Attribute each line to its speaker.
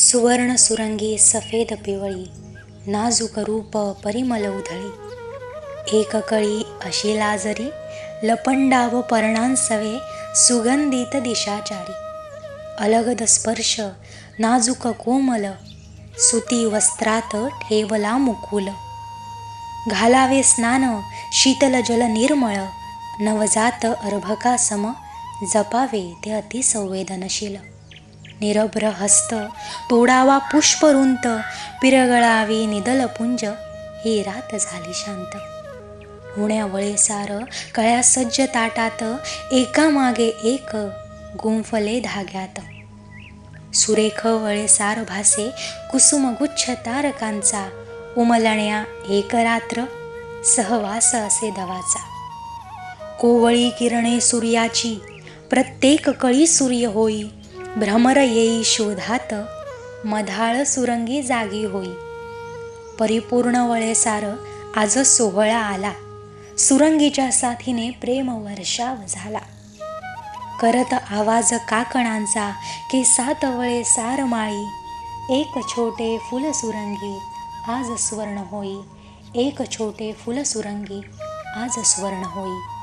Speaker 1: सुवर्ण सुरंगी सफेद पिवळी नाजूक रूप परिमल उधळी. एक कळी अशी लाजरी लपंडाव पर्णांसवे सुगंधित दिशाचारी. अलगद स्पर्श नाजूक कोमल सुती वस्त्रात ठेवला मुकुल. घालावे स्नान शीतल जल निर्मळ नवजात अर्भकासम जपावे ते अतिसंवेदनशील. निरभ्र हस्त तोडावा पुष्परुंत पिरगळावी निदल पुंज ही रात झाली शांत. होण्यावळे सार कळ्या सज्ज ताटात एकामागे एक गुंफले धाग्यात. सुरेख वळे सार भासे कुसुमगुच्छ तारकांचा उमलण्या एक रात्र सहवास असे दवाचा. कोवळी किरणे सूर्याची प्रत्येक कळी सूर्य होई भ्रमर येई शोधात मधाळ सुरंगी जागी होई. परिपूर्ण वळे सार आज सोहळा आला. सुरंगीच्या साथीने प्रेम वर्षाव झाला. करत आवाज काकणांचा के सात वळे सार माळी. एक छोटे फुल सुरंगी आज स्वर्ण होई. एक छोटे फुल सुरंगी आज स्वर्ण होई.